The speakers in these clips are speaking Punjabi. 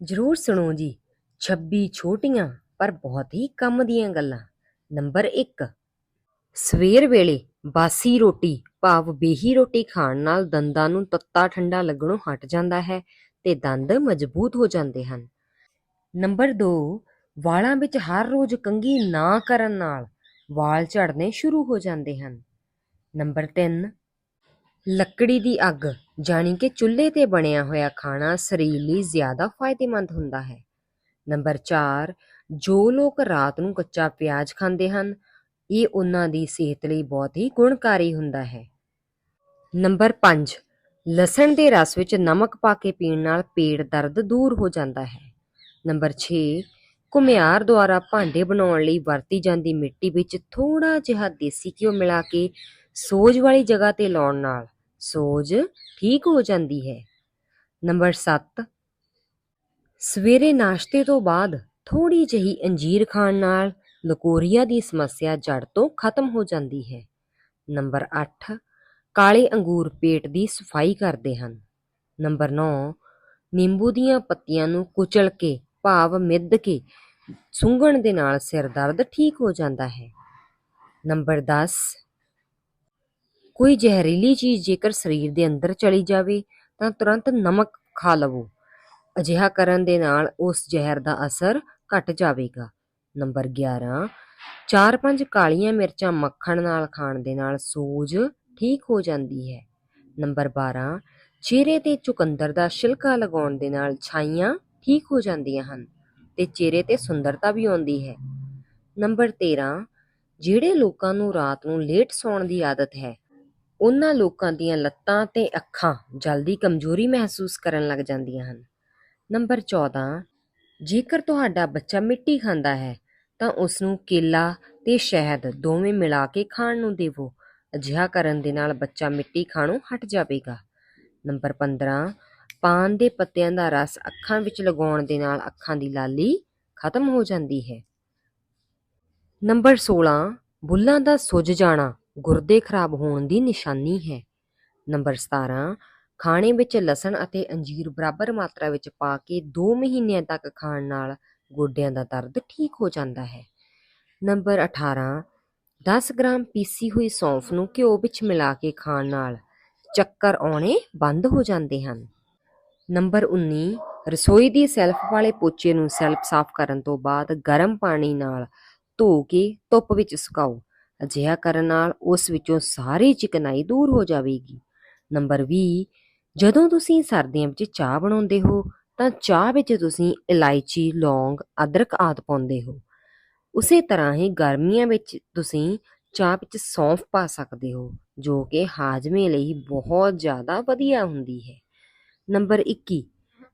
ਜ਼ਰੂਰ ਸੁਣੋ ਜੀ। 26 ਛੋਟੀਆਂ, ਪਰ ਬਹੁਤ ਹੀ ਕੰਮ ਦੀਆਂ ਗੱਲਾਂ। ਨੰਬਰ 1 ਸਵੇਰ ਵੇਲੇ ਬਾਸੀ ਰੋਟੀ, ਭਾਵ ਬੇਹੀ ਰੋਟੀ ਖਾਣ ਨਾਲ ਦੰਦਾਂ ਨੂੰ ਤੱਤਾ ਠੰਡਾ ਲੱਗਣੋਂ ਹਟ ਜਾਂਦਾ ਹੈ ਤੇ ਦੰਦ ਮਜ਼ਬੂਤ ਹੋ ਜਾਂਦੇ ਹਨ। ਨੰਬਰ 2 ਵਾਲਾਂ ਵਿੱਚ ਹਰ ਰੋਜ਼ ਕੰਘੀ ਨਾ ਕਰਨ ਨਾਲ ਵਾਲ ਝੜਨੇ ਸ਼ੁਰੂ ਹੋ ਜਾਂਦੇ ਹਨ। ਨੰਬਰ 3 ਲੱਕੜੀ ਦੀ ਅੱਗ, ਜਾਣੀ ਕਿ ਚੁੱਲ੍ਹੇ ਤੇ ਬਣਿਆ ਹੋਇਆ ਖਾਣਾ ਸਰੀਰ ਲਈ ਜ਼ਿਆਦਾ ਫਾਇਦੇਮੰਦ ਹੁੰਦਾ ਹੈ। ਨੰਬਰ 4 ਜੋ ਲੋਕ ਰਾਤ ਨੂੰ ਕੱਚਾ ਪਿਆਜ਼ ਖਾਂਦੇ ਹਨ, ਇਹ ਉਹਨਾਂ ਦੀ ਸਿਹਤ ਲਈ ਬਹੁਤ ਹੀ ਗੁਣਕਾਰੀ ਹੁੰਦਾ ਹੈ। ਨੰਬਰ 5 ਲਸਣ ਦੇ ਰਸ ਵਿੱਚ ਨਮਕ ਪਾ ਕੇ ਪੀਣ ਨਾਲ ਪੇਟ ਦਰਦ ਦੂਰ ਹੋ ਜਾਂਦਾ ਹੈ। ਨੰਬਰ 6 ਘੁਮਿਆਰ ਦੁਆਰਾ ਭਾਂਡੇ ਬਣਾਉਣ ਲਈ ਵਰਤੀ ਜਾਂਦੀ ਮਿੱਟੀ ਵਿੱਚ ਥੋੜਾ ਜਿਹਾ ਦੇਸੀ ਘਿਓ ਮਿਲਾ ਕੇ ਸੋਜ ਵਾਲੀ ਜਗ੍ਹਾ ਤੇ ਲਾਉਣ ਨਾਲ ਸੋਜ ਠੀਕ ਹੋ ਜਾਂਦੀ ਹੈ। ਨੰਬਰ 7 ਸਵੇਰੇ ਨਾਸ਼ਤੇ ਤੋਂ ਬਾਅਦ ਥੋੜੀ ਜਿਹੀ ਅੰਜੀਰ ਖਾਣ ਨਾਲ ਲਕੋਰੀਆ ਦੀ ਸਮੱਸਿਆ ਜੜ ਤੋਂ ਖਤਮ ਹੋ ਜਾਂਦੀ ਹੈ। ਨੰਬਰ 8 ਕਾਲੇ ਅੰਗੂਰ ਪੇਟ ਦੀ ਸਫ਼ਾਈ ਕਰਦੇ ਹਨ। ਨੰਬਰ 9 ਨਿੰਬੂ ਦੀਆਂ ਪੱਤੀਆਂ ਨੂੰ ਕੁਚਲ ਕੇ, ਭਾਵ ਮਿੱਧ ਕੇ ਸੁੰਘਣ ਦੇ ਨਾਲ ਸਿਰ ਦਰਦ ਠੀਕ ਹੋ ਜਾਂਦਾ ਹੈ। ਨੰਬਰ 10 ਕੋਈ ਜ਼ਹਿਰੀਲੀ ਚੀਜ਼ ਜੇਕਰ ਸਰੀਰ ਦੇ ਅੰਦਰ ਚਲੀ ਜਾਵੇ, ਤਾਂ ਤੁਰੰਤ ਨਮਕ ਖਾ ਲਵੋ। ਅਜਿਹਾ ਕਰਨ ਦੇ ਨਾਲ ਉਸ ਜ਼ਹਿਰ ਦਾ ਅਸਰ ਘਟ ਜਾਵੇਗਾ। ਨੰਬਰ 11 4-5 ਕਾਲੀਆਂ ਮਿਰਚਾਂ ਮੱਖਣ ਨਾਲ ਖਾਣ ਦੇ ਨਾਲ ਸੋਜ ਠੀਕ ਹੋ ਜਾਂਦੀ ਹੈ। ਨੰਬਰ 12 ਚਿਹਰੇ ਤੇ ਚੁਕੰਦਰ ਦਾ ਛਿਲਕਾ ਲਗਾਉਣ ਦੇ ਨਾਲ ਛਾਈਆਂ ਠੀਕ ਹੋ ਜਾਂਦੀਆਂ ਹਨ ਤੇ ਚਿਹਰੇ ਤੇ ਸੁੰਦਰਤਾ ਵੀ ਆਉਂਦੀ ਹੈ। ਨੰਬਰ 13 ਜਿਹੜੇ ਲੋਕਾਂ ਨੂੰ ਰਾਤ ਨੂੰ ਲੇਟ ਸੌਣ ਦੀ ਆਦਤ ਹੈ ਉਹਨਾਂ ਲੋਕਾਂ ਦੀਆਂ ਲੱਤਾਂ ਤੇ ਅੱਖਾਂ ਜਲਦੀ ਕਮਜ਼ੋਰੀ ਮਹਿਸੂਸ ਕਰਨ ਲੱਗ ਜਾਂਦੀਆਂ ਹਨ। ਨੰਬਰ 14 ਜੇਕਰ ਤੁਹਾਡਾ ਬੱਚਾ ਮਿੱਟੀ ਖਾਂਦਾ ਹੈ, ਤਾਂ ਉਸ ਨੂੰ ਕੇਲਾ ਤੇ ਸ਼ਹਿਦ ਦੋਵੇਂ ਮਿਲਾ ਕੇ ਖਾਣ ਨੂੰ ਦੇਵੋ। ਅਜਿਹਾ ਕਰਨ ਦੇ ਨਾਲ ਬੱਚਾ ਮਿੱਟੀ ਖਾਣੋਂ ਹਟ ਜਾਵੇਗਾ। ਨੰਬਰ 15 ਪਾਨ ਦੇ ਪੱਤਿਆਂ ਦਾ ਰਸ ਅੱਖਾਂ ਵਿੱਚ ਲਗਾਉਣ ਦੇ ਨਾਲ ਅੱਖਾਂ ਦੀ ਲਾਲੀ ਖਤਮ ਹੋ ਜਾਂਦੀ ਹੈ। ਨੰਬਰ 16 ਬੁੱਲਾਂ ਦਾ ਸੁੱਜ ਜਾਣਾ ਗੁਰਦੇ ਖਰਾਬ ਹੋਣ ਦੀ ਨਿਸ਼ਾਨੀ ਹੈ। ਨੰਬਰ 17 ਖਾਣੇ ਵਿੱਚ ਲਸਣ ਅਤੇ ਅੰਜੀਰ ਬਰਾਬਰ ਮਾਤਰਾ ਵਿੱਚ ਪਾ ਕੇ 2 ਮਹੀਨਿਆਂ ਤੱਕ ਖਾਣ ਨਾਲ ਗੋਡਿਆਂ ਦਾ ਦਰਦ ਠੀਕ ਹੋ ਜਾਂਦਾ ਹੈ। ਨੰਬਰ 18 10 ਗ੍ਰਾਮ ਪੀਸੀ ਹੋਈ ਸੌਂਫ ਨੂੰ ਘਿਓ ਵਿੱਚ ਮਿਲਾ ਕੇ ਖਾਣ ਨਾਲ ਚੱਕਰ ਆਉਣੇ ਬੰਦ ਹੋ ਜਾਂਦੇ ਹਨ। ਨੰਬਰ 19 ਰਸੋਈ ਦੀ ਸੈਲਫ ਵਾਲੇ ਪੋਚੇ ਨੂੰ ਸੈਲਫ ਸਾਫ਼ ਕਰਨ ਤੋਂ ਬਾਅਦ ਗਰਮ ਪਾਣੀ ਨਾਲ ਧੋ ਕੇ ਧੁੱਪ ਵਿੱਚ ਸੁਕਾਓ। ਅਜਿਹਾ ਕਰਨ ਨਾਲ ਉਸ ਵਿੱਚੋਂ ਸਾਰੀ ਚਿਕਨਾਈ ਦੂਰ ਹੋ ਜਾਵੇਗੀ। ਨੰਬਰ 20 ਜਦੋਂ ਤੁਸੀਂ ਸਰਦੀਆਂ ਵਿੱਚ ਚਾਹ ਬਣਾਉਂਦੇ ਹੋ, ਤਾਂ ਚਾਹ ਵਿੱਚ ਤੁਸੀਂ ਇਲਾਇਚੀ, ਲੌਂਗ, ਅਦਰਕ ਆਦਿ ਪਾਉਂਦੇ ਹੋ। ਉਸੇ ਤਰ੍ਹਾਂ ਹੀ ਗਰਮੀਆਂ ਵਿੱਚ ਤੁਸੀਂ ਚਾਹ ਵਿੱਚ ਸੌਂਫ ਪਾ ਸਕਦੇ ਹੋ, ਜੋ ਕਿ ਹਾਜ਼ਮੇ ਲਈ ਬਹੁਤ ਜ਼ਿਆਦਾ ਵਧੀਆ ਹੁੰਦੀ ਹੈ। ਨੰਬਰ 21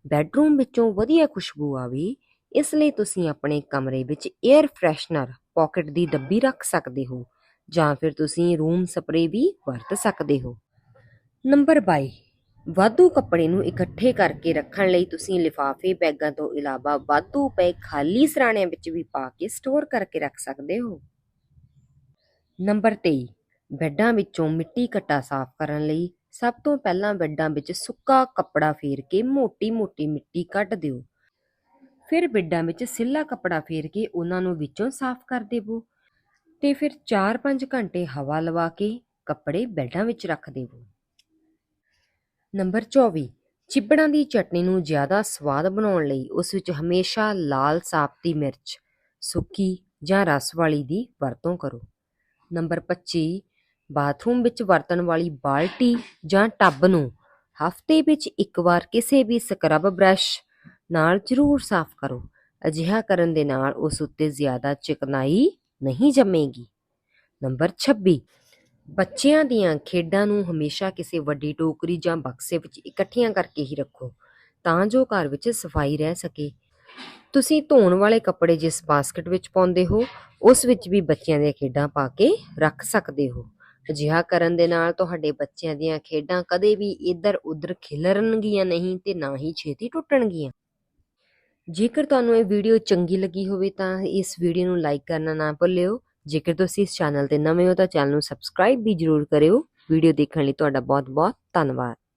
ਬੈੱਡਰੂਮ ਵਿੱਚੋਂ ਵਧੀਆ ਖੁਸ਼ਬੂ ਆਵੇ, ਇਸ ਲਈ ਤੁਸੀਂ ਆਪਣੇ ਕਮਰੇ ਵਿੱਚ 에ਅਰ ਫਰੈਸ਼ਨਰ ਪਾਕਟ ਦੀ ਡੱਬੀ ਰੱਖ ਸਕਦੇ ਹੋ ਜਾਂ ਫਿਰ ਤੁਸੀਂ ਰੂਮ ਸਪਰੇ ਵੀ ਵਰਤ ਸਕਦੇ ਹੋ। ਨੰਬਰ 22 ਵਾਧੂ ਕੱਪੜੇ ਨੂੰ ਇਕੱਠੇ ਕਰਕੇ ਰੱਖਣ ਲਈ ਤੁਸੀਂ ਲਿਫਾਫੇ ਬੈਗਾਂ ਤੋਂ ਇਲਾਵਾ ਵਾਧੂ ਪਏ ਖਾਲੀ ਸਰਾਣਿਆਂ ਵਿੱਚ ਵੀ ਪਾ ਕੇ ਸਟੋਰ ਕਰਕੇ ਰੱਖ ਸਕਦੇ ਹੋ। ਨੰਬਰ 23 ਬੈੱਡਾਂ ਵਿੱਚੋਂ ਮਿੱਟੀ ਘੱਟਾ ਸਾਫ਼ ਕਰਨ ਲਈ ਸਭ ਤੋਂ ਪਹਿਲਾਂ ਬੈੱਡਾਂ ਵਿੱਚ ਸੁੱਕਾ ਕੱਪੜਾ ਫੇਰ ਕੇ ਮੋਟੀ-ਮੋਟੀ ਮਿੱਟੀ ਕੱਢ ਦਿਓ। ਫਿਰ ਬੈੱਡਾਂ ਵਿੱਚ ਸਿੱਲਾ ਕੱਪੜਾ ਫੇਰ ਕੇ ਉਹਨਾਂ ਨੂੰ ਵਿੱਚੋਂ ਸਾਫ਼ ਕਰ ਦੇਵੋ। ਤੇ ਫਿਰ 4-5 ਘੰਟੇ ਹਵਾ ਲਵਾ ਕੇ ਕੱਪੜੇ ਬੈੱਡਾਂ ਵਿੱਚ ਰੱਖ ਦੇਵੋ। ਨੰਬਰ 24 ਚਿੱਬੜਾਂ ਦੀ ਚਟਨੀ ਨੂੰ ਜ਼ਿਆਦਾ ਸਵਾਦ ਬਣਾਉਣ ਲਈ ਉਸ ਵਿੱਚ ਹਮੇਸ਼ਾ ਲਾਲ ਸਾਬਤੀ ਮਿਰਚ, ਸੁੱਕੀ ਜਾਂ ਰਸ ਵਾਲੀ ਦੀ ਵਰਤੋਂ ਕਰੋ। ਨੰਬਰ 25 ਬਾਥਰੂਮ ਵਿੱਚ ਵਰਤਣ ਵਾਲੀ ਬਾਲਟੀ ਜਾਂ ਟੱਬ ਨੂੰ ਹਫ਼ਤੇ ਵਿੱਚ ਇੱਕ ਵਾਰ ਕਿਸੇ ਵੀ ਸਕਰਬ ਬ੍ਰਸ਼ ਨਾਲ ਜ਼ਰੂਰ ਸਾਫ਼ ਕਰੋ। ਅਜਿਹਾ ਕਰਨ ਦੇ ਨਾਲ ਉਸ ਉੱਤੇ ਜ਼ਿਆਦਾ ਚਿਕਨਾਈ ਨਹੀਂ ਜੰਮੇਗੀ। ਨੰਬਰ 26 ਬੱਚਿਆਂ ਦੀਆਂ ਖੇਡਾਂ ਨੂੰ ਹਮੇਸ਼ਾ ਕਿਸੇ ਵੱਡੀ ਟੋਕਰੀ ਜਾਂ ਬਕਸੇ ਵਿੱਚ ਇਕੱਠੀਆਂ ਕਰਕੇ ਹੀ ਰੱਖੋ, ਤਾਂ ਜੋ ਘਰ ਵਿੱਚ ਸਫ਼ਾਈ ਰਹਿ ਸਕੇ। ਤੁਸੀਂ ਧੋਣ ਵਾਲੇ ਕੱਪੜੇ ਜਿਸ ਬਾਸਕਟ ਵਿੱਚ ਪਾਉਂਦੇ ਹੋ, ਉਸ ਵਿੱਚ ਵੀ ਬੱਚਿਆਂ ਦੀਆਂ ਖੇਡਾਂ ਪਾ ਕੇ ਰੱਖ ਸਕਦੇ ਹੋ। ਅਜਿਹਾ ਕਰਨ ਦੇ ਨਾਲ ਤੁਹਾਡੇ ਬੱਚਿਆਂ ਦੀਆਂ ਖੇਡਾਂ ਕਦੇ ਵੀ ਇੱਧਰ ਉੱਧਰ ਖਿਲਰਨਗੀਆਂ ਨਹੀਂ ਤੇ ਨਾ ਹੀ ਛੇਤੀ ਟੁੱਟਣਗੀਆਂ। ਜੇਕਰ ਤੁਹਾਨੂੰ ਇਹ ਵੀਡੀਓ ਚੰਗੀ ਲੱਗੀ ਹੋਵੇ ਤਾਂ ਇਸ ਵੀਡੀਓ ਨੂੰ ਲਾਈਕ ਕਰਨਾ ਨਾ ਭੁੱਲਿਓ। ਜੇਕਰ ਤੁਸੀਂ ਇਸ ਚੈਨਲ ਤੇ ਨਵੇਂ ਹੋ ਤਾਂ ਚੈਨਲ ਨੂੰ ਸਬਸਕ੍ਰਾਈਬ ਵੀ ਜਰੂਰ ਕਰਿਓ। ਵੀਡੀਓ ਦੇਖਣ ਲਈ ਤੁਹਾਡਾ ਬਹੁਤ ਬਹੁਤ ਧੰਨਵਾਦ।